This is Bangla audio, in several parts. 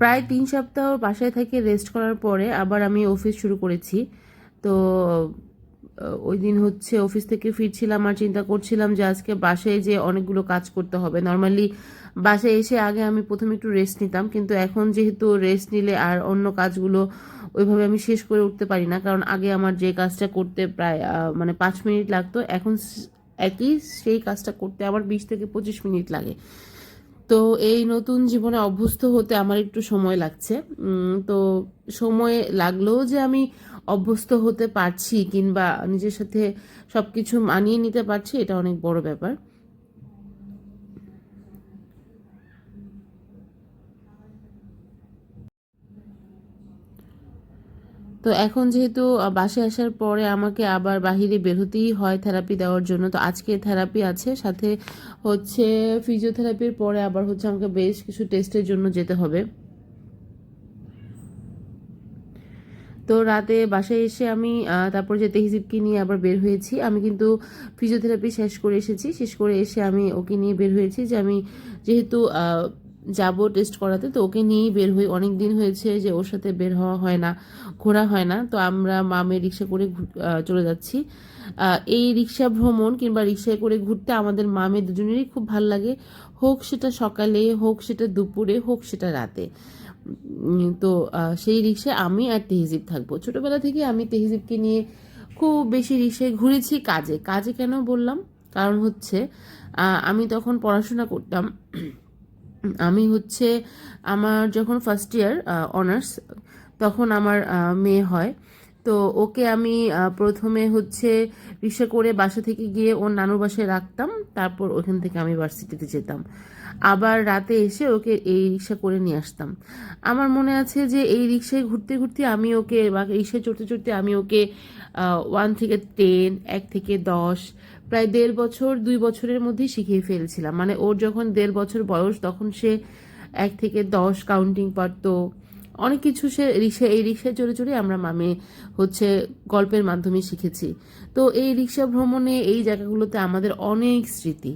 প্রায় তিন সপ্তাহ বাসায় থেকে রেস্ট করার পরে আবার আমি অফিস শুরু করেছি। তো ওই দিন হচ্ছে অফিস থেকে ফিরছিলাম আর চিন্তা করছিলাম যে আজকে বাসায় যে অনেকগুলো কাজ করতে হবে। নর্মালি বাসায় এসে আগে আমি প্রথমে একটু রেস্ট নিতাম, কিন্তু এখন যেহেতু রেস্ট নিলে আর অন্য কাজগুলো ওইভাবে আমি শেষ করে উঠতে পারি না। কারণ আগে আমার যে কাজটা করতে প্রায় মানে পাঁচ মিনিট লাগতো, এখন একই সেই কাজটা করতে আমার বিশ থেকে পঁচিশ মিনিট লাগে। তো এই নতুন জীবনে অভ্যস্ত হতে আমার একটু সময় লাগছে। তো সময় লাগলেও যে আমি অভ্যস্ত হতে পারছি কিংবা নিজের সাথে সব কিছু মানিয়ে নিতে পারছি, এটা অনেক বড় ব্যাপার। তো এখন যেহেতু বাসায় আসার পরে আমাকে আবার বাহিরে বের হতেই হয় থেরাপি দেওয়ার জন্য। তো আজকে থেরাপি আছে, সাথে হচ্ছে ফিজিওথেরাপির পরে আবার হচ্ছে আমাকে বেশ কিছু টেস্টের জন্য যেতে হবে। তো রাতে বাসায় এসে আমি তারপর যে তেহজিবকে নিয়ে আবার বের হয়েছি। আমি কিন্তু ফিজিওথেরাপি শেষ করে এসেছি। শেষ করে এসে আমি ওকে নিয়ে বের হয়েছি যে আমি যেহেতু যাব টেস্ট করাতে। তো ওকে নিয়েই বের হই। অনেক দিন হয়েছে যে ওর সাথে বের হওয়া হয় না, ঘোরা হয় না। তো আমরা মামের রিক্সা করে চলে যাচ্ছি। এই রিক্সা ভ্রমণ কিংবা রিক্সায় করে ঘুরতে আমাদের মামে দুজনেরই খুব ভালো লাগে। হোক সেটা সকালে, হোক সেটা দুপুরে, হোক সেটা রাতে। তো সেই রিক্সায় আমি আর তেহজিব থাকব। ছোটবেলা থেকে আমি তেহজিবকে নিয়ে খুব বেশি রিক্সায় ঘুরেছি কাজে। কাজে কেন বললাম? কারণ হচ্ছে আমি তখন পড়াশোনা করতাম। আমি হচ্ছে আমার যখন ফার্স্ট ইয়ার অনার্স তখন আমার মেয়ে হয়। তো ওকে আমি প্রথমে হচ্ছে রিক্সা করে বাসা থেকে গিয়ে ওর নানুর বাসায় রাখতাম। তারপর ওখান থেকে আমি ভার্সিটিতে যেতাম। আবার রাতে এসে ওকে এই রিক্সা করে নিয়ে আসতাম। আমার মনে আছে যে এই রিক্সায় ঘুরতে ঘুরতে আমি ওকে বা রিক্সায় চড়তে চড়তে আমি ওকে ওয়ান থেকে টেন এক থেকে দশ, প্রায় দেড় বছর, দুই বছরের মধ্যেই শিখিয়ে ফেলছিলাম। মানে ওর যখন দেড় বছর বয়স, তখন সে এক থেকে দশ কাউন্টিং পারতো। অনেক কিছু সে রিক্সা, এই রিক্সায় চড়ে চড়ে আমরা মামে হচ্ছে গল্পের মাধ্যমে শিখেছি। তো এই রিক্সা ভ্রমণে এই জায়গাগুলোতে আমাদের অনেক স্মৃতি।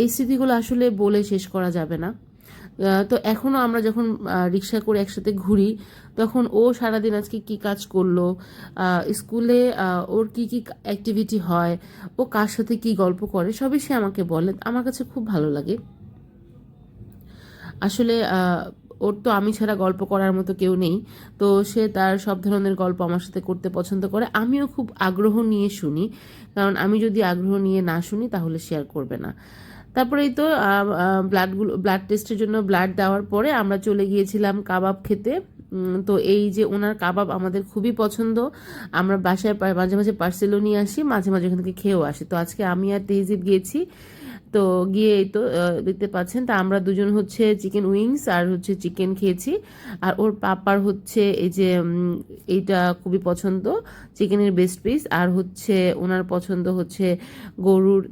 এই স্মৃতিগুলো আসলে বলে শেষ করা যাবে না। তো এখনও আমরা যখন রিক্সা করে একসাথে ঘুরি, তখন ও সারাদিন আজকে কি কাজ করল স্কুলে ওর কি কি অ্যাক্টিভিটি হয়, ও কার সাথে কি গল্প করে, সবই সে আমাকে বলে। আমার কাছে খুব ভালো লাগে। আসলে ওর তো আমি ছাড়া গল্প করার মতো কেউ নেই। তো সে তার সব ধরনের গল্প আমার সাথে করতে পছন্দ করে। আমিও খুব আগ্রহ নিয়ে শুনি। কারণ আমি যদি আগ্রহ নিয়ে না শুনি, তাহলে শেয়ার করবে না। তারপরেই তো ব্লাডগুলো ব্লাড টেস্টের জন্য ব্লাড দেওয়ার পরে আমরা চলে গিয়েছিলাম কাবাব খেতে। তো এই যে ওনার কাবাব আমাদের খুবই পছন্দ। আমরা বাসায় মাঝে মাঝে পার্সেলও নিয়ে আসি, মাঝে মাঝে ওখান থেকে খেয়েও আসি। তো আজকে আমি আর তেহজিব গিয়েছি। তো গিয়ে তো দেখতে পাচ্ছেন। তা আমরা দুজন হচ্ছে চিকেন উইংস আর হচ্ছে চিকেন খেয়েছি। আর ওর পাপার হচ্ছে এই যে এইটা খুবই পছন্দ চিকেনের বেস্ট পিস আর হচ্ছে ওনার পছন্দ হচ্ছে গরুর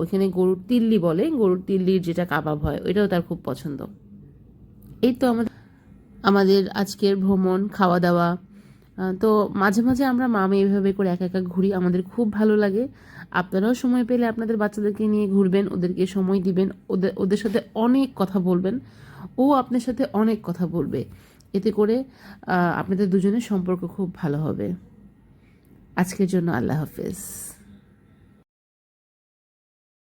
ওইখানে গরুর তিল্লি বলে, গরুর তিল্লির যেটা কাবাব হয়, ওইটাও তার খুব পছন্দ। এই তো আমাদের আমাদের আজকের ভ্রমণ খাওয়া দাওয়া তো মাঝে মাঝে আমরা মামে এইভাবে করে একা একা ঘুরি, আমাদের খুব ভালো লাগে। আপনারাও সময় পেলে আপনাদের বাচ্চাদেরকে নিয়ে ঘুরবেন, ওদেরকে সময় দিবেন ওদের ওদের সাথে অনেক কথা বলবেন, ও আপনার সাথে অনেক কথা বলবে। এতে করে আপনাদের দুজনের সম্পর্ক খুব ভালো হবে। আজকের জন্য আল্লাহ হাফেজ।